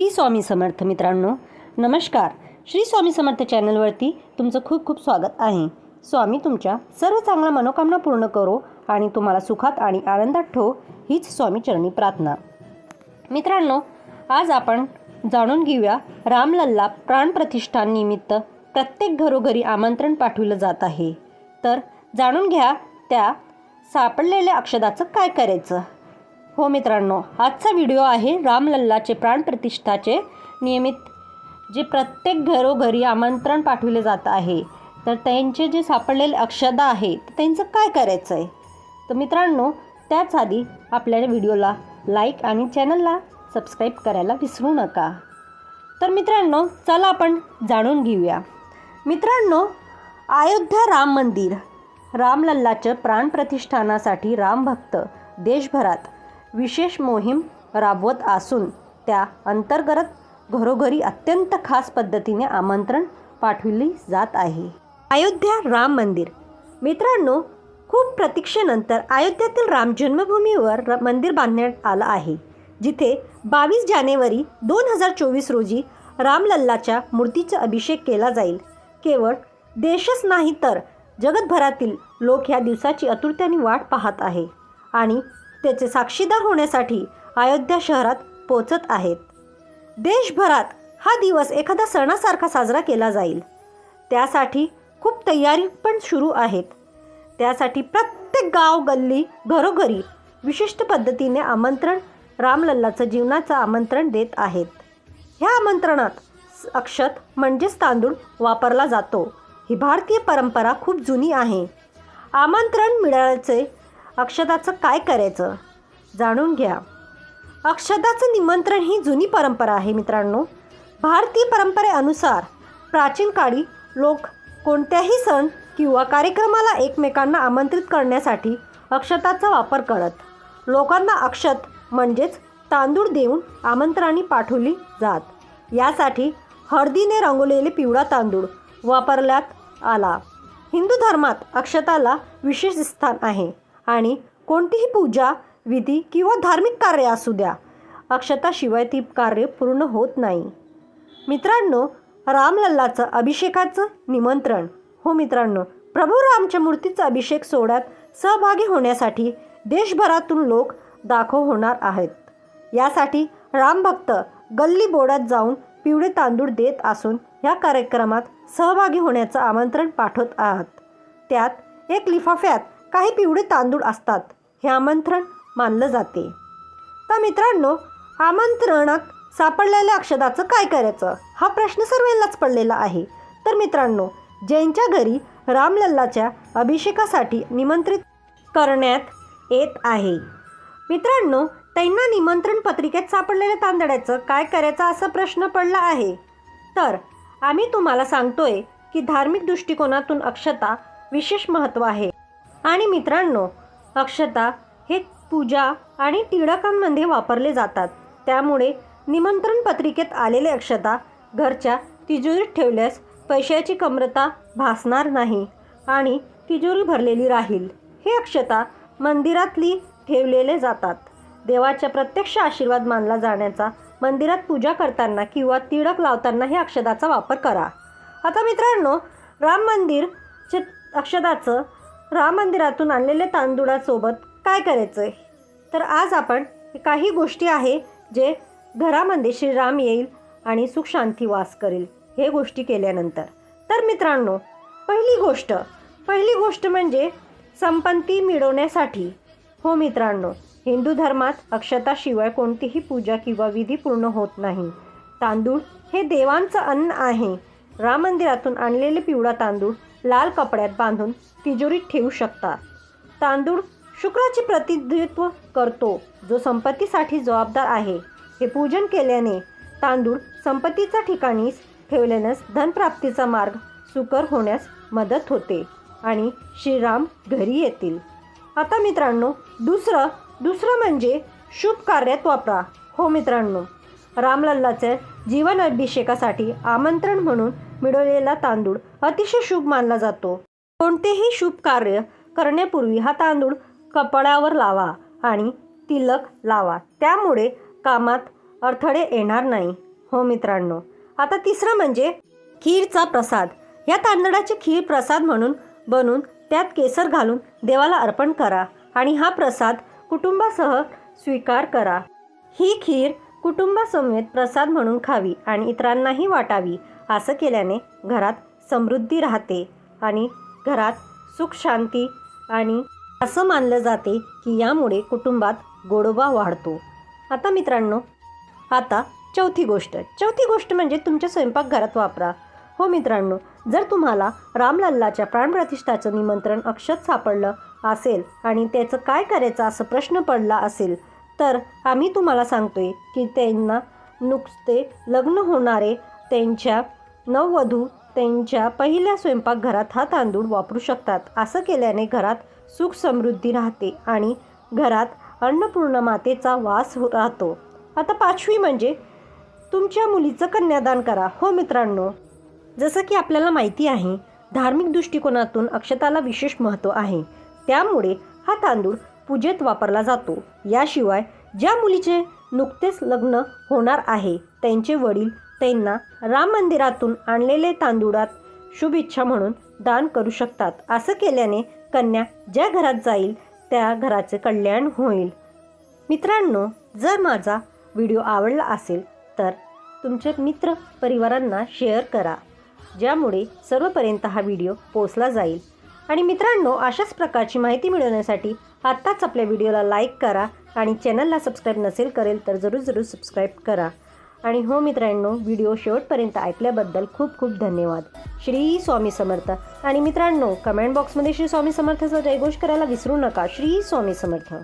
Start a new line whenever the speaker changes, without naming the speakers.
श्री स्वामी समर्थ मित्रांनो नमस्कार. श्री स्वामी समर्थ चॅनलवरती तुमचं खूप खूप स्वागत आहे. स्वामी तुमच्या सर्व चांगल्या मनोकामना पूर्ण करो आणि तुम्हाला सुखात आणि आनंदात ठेवो हीच स्वामी चरणी प्रार्थना. मित्रांनो आज आपण जाणून घेऊया रामलल्ला प्राणप्रतिष्ठान निमित्त प्रत्येक घरोघरी आमंत्रण पाठवलं जात आहे. तर जाणून घ्या त्या सापडलेल्या अक्षदाचं काय करायचं? हो मित्रांनो आजचा व्हिडिओ आहे रामलल्लाचे प्राणप्रतिष्ठाचे नियमित जे प्रत्येक घरोघरी आमंत्रण पाठवले जात आहे. तर त्यांचे जे सापडलेले अक्षदा आहे तर त्यांचं काय करायचं आहे तर मित्रांनो त्याच आधी आपल्या व्हिडिओला लाईक आणि चॅनलला सबस्क्राईब करायला विसरू नका. तर मित्रांनो चला आपण जाणून घेऊया. मित्रांनो अयोध्या राम मंदिर रामलल्लाचं प्राणप्रतिष्ठानासाठी रामभक्त देशभरात विशेष मोहीम राबवत असून त्या अंतर्गत घरोघरी अत्यंत खास पद्धतीने आमंत्रण पाठविली जात आहे. अयोध्या राम मंदिर. मित्रांनो खूप प्रतीक्षेनंतर अयोध्यातील राम जन्मभूमीवर र- मंदिर बांधण्यात आलं आहे जिथे बावीस जानेवारी दोन हजार चोवीस रोजी रामलल्लाच्या मूर्तीचा अभिषेक केला जाईल. केवळ देशच नाही तर जगतभरातील लोक ह्या दिवसाची आतुरतेने वाट पाहत आहे आणि त्याचे साक्षीदार होण्यासाठी अयोध्या शहरात पोचत आहेत. देशभरात हा दिवस एखादा सणासारखा साजरा केला जाईल. त्यासाठी खूप तयारी पण सुरू आहेत. त्यासाठी प्रत्येक गाव गल्ली घरोघरी विशिष्ट पद्धतीने आमंत्रण रामलल्लाचं जीवनाचं आमंत्रण देत आहेत. ह्या आमंत्रणात अक्षत म्हणजेच तांदूळ वापरला जातो. ही भारतीय परंपरा खूप जुनी आहे. आमंत्रण मिळाल्याचे अक्षताचं काय करायचं? जाणून घ्या. अक्षताचं निमंत्रण ही जुनी परंपरा आहे मित्रांनो. भारतीय परंपरेनुसार प्राचीन काळी लोक कोणत्याही सण किंवा कार्यक्रमाला एकमेकांना आमंत्रित करण्यासाठी अक्षताचा वापर करत. लोकांना अक्षत म्हणजेच तांदूळ देऊन आमंत्रणी पाठवली जात. यासाठी हळदीने रंगवलेले पिवळा तांदूळ वापरण्यात आला. हिंदू धर्मात अक्षताला विशेष स्थान आहे. आणि कोणतीही पूजा विधी किंवा धार्मिक कार्य असू द्या. अक्षताशिवाय ती कार्य पूर्ण होत नाही. मित्रांनो रामलल्लाचं अभिषेकाचं निमंत्रण. हो मित्रांनो प्रभू रामच्या मूर्तीचा अभिषेक सोहळ्यात सहभागी होण्यासाठी देशभरातून लोक दाखव होणार आहेत. यासाठी रामभक्त गल्ली बोर्डात जाऊन पिवळे तांदूळ देत असून या कार्यक्रमात सहभागी होण्याचं आमंत्रण पाठवत आहात. त्यात एक लिफाफ्यात काही पिवळे तांदूळ असतात. हे आमंत्रण मानलं जाते. तर मित्रांनो आमंत्रणात सापडलेल्या अक्षदाचं काय करायचं? हा प्रश्न सर्वांनाच पडलेला आहे. तर मित्रांनो ज्यांच्या घरी रामलल्लाच्या अभिषेकासाठी निमंत्रित करण्यात येत आहे. मित्रांनो त्यांना निमंत्रण पत्रिकेत सापडलेल्या तांदळाचं काय करायचं असा प्रश्न पडला आहे. तर आम्ही तुम्हाला सांगतोय की धार्मिक दृष्टिकोनातून अक्षता विशेष महत्त्व आहे. आणि मित्रांनो अक्षता हे पूजा आणि टिळकांमध्ये वापरले जातात. त्यामुळे निमंत्रण पत्रिकेत आलेले अक्षता घरच्या तिजोरीत ठेवल्यास पैशाची कमरता भासणार नाही आणि तिजोरी भरलेली राहील. हे अक्षता मंदिरातली ठेवलेले जातात. देवाच्या प्रत्यक्ष आशीर्वाद मानला जाण्याचा मंदिरात पूजा करताना किंवा तिळक लावताना हे अक्षदाचा वापर करा. आता मित्रांनो राम मंदिर च अक्षदाचं राम मंदिरातून आणलेल्या तांदुळासोबत काय करायचं आहे तर आज आपण काही गोष्टी आहे जे घरामध्ये श्रीराम येईल आणि सुख शांती वास करेल हे गोष्टी केल्यानंतर. तर मित्रांनो पहिली गोष्ट पहिली गोष्ट म्हणजे संपत्ती मिळवण्यासाठी. हो मित्रांनो हिंदू धर्मात अक्षताशिवाय कोणतीही पूजा किंवा विधी पूर्ण होत नाही. तांदूळ हे देवांचं अन्न आहे. राम मंदिरातून आणलेले पिवळा तांदूळ लाल कपड्यात बांधून तिजोरीत ठेवू शकता तांदूळ शुक्राचे प्रतिनिधित्व करतो जो संपत्तीसाठी जबाबदार आहे. हे पूजन केल्याने तांदूळ संपत्तीच्या ठिकाणी ठेवल्यानेच धनप्राप्तीचा मार्ग सुकर होण्यास मदत होते आणि श्रीराम घरी येतील. आता मित्रांनो दुसरं दुसरं म्हणजे शुभ कार्यात वापरा. हो मित्रांनो रामलल्लाचे जीवन अभिषेकासाठी आमंत्रण म्हणून मिळवलेला तांदूळ अतिशय शुभ मानला जातो. कोणतेही शुभ कार्य करण्यापूर्वी हा तांदूळ कपड्यावर लावा आणि तिलक लावा. त्यामुळे कामात अडथळे येणार नाही. हो मित्रांनो आता तिसरं म्हणजे खीरचा प्रसाद. या तांदळाची खीर प्रसाद म्हणून बनून त्यात केसर घालून देवाला अर्पण करा आणि हा प्रसाद कुटुंबासह स्वीकार करा. ही खीर कुटुंबासमवेत प्रसाद म्हणून खावी आणि इतरांनाही वाटावी. असं केल्याने घरात समृद्धी राहते आणि घरात सुख शांती आणि असं मानलं जाते की यामुळे कुटुंबात गोडोबा वाढतो. आता मित्रांनो आता चौथी गोष्ट. चौथी गोष्ट म्हणजे तुमच्या स्वयंपाकघरात वापरा. हो मित्रांनो जर तुम्हाला रामलल्लाच्या प्राणप्रतिष्ठाचं निमंत्रण अक्षत सापडलं असेल आणि त्याचं काय करायचं असं प्रश्न पडला असेल तर आम्ही तुम्हाला सांगतोय की त्यांना नुकते लग्न होणारे त्यांच्या नववधू त्यांच्या पहिल्या स्वयंपाकघरात हा तांदूळ वापरू शकतात. असं केल्याने घरात सुख समृद्धी राहते आणि घरात अन्नपूर्ण मातेचा वास हो- राहतो. आता पाचवी म्हणजे तुमच्या मुलीचं कन्यादान करा. हो मित्रांनो जसं की आपल्याला माहिती आहे धार्मिक दृष्टिकोनातून अक्षताला विशेष महत्त्व आहे. त्यामुळे हा तांदूळ पूजेत वापरला जातो. याशिवाय ज्या मुलीचे नुकतेच लग्न होणार आहे त्यांचे वडील त्यांना राम मंदिरातून आणलेले तांदुळात शुभेच्छा म्हणून दान करू शकतात. असं केल्याने कन्या ज्या घरात जाईल त्या घराचे कल्याण होईल. मित्रांनो जर माझा व्हिडिओ आवडला असेल तर तुमच्या मित्र परिवारांना शेअर करा ज्यामुळे सर्वपर्यंत हा व्हिडिओ पोचला जाईल. आणि मित्रांनो अशाच प्रकारची माहिती मिळवण्यासाठी आत्ताच आपल्या व्हिडिओला लाईक करा आणि चॅनलला सबस्क्राईब नसेल करेल तर जरूर जरूर सबस्क्राईब करा. आणि हो मित्रांनो व्हिडिओ शेवटपर्यंत ऐकल्याबद्दल खूप खूप धन्यवाद. श्री स्वामी समर्थ. आणि मित्रांनो कमेंट बॉक्समध्ये श्री स्वामी समर्थाचा जयघोष करायला विसरू नका. श्री स्वामी समर्थ.